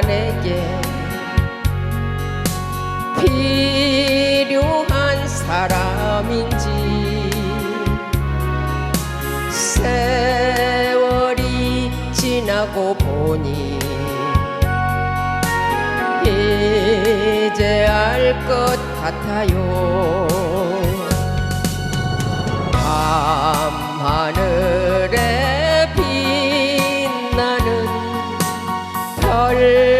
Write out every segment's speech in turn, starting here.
나 내게 필요한 사람인지 세월이 지나고 보니 이제 알 것 같아요. 밤하늘에 빛나는 별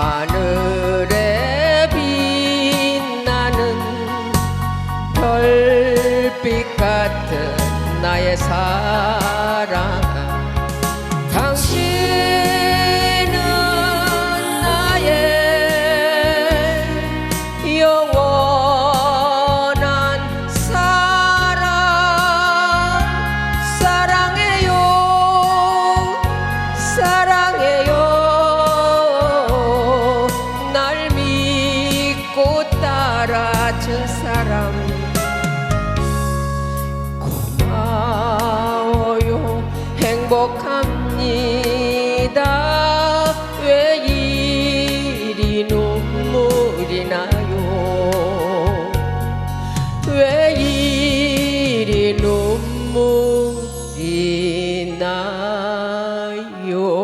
하늘에 빛나는 별빛 같은 나의 사랑 you.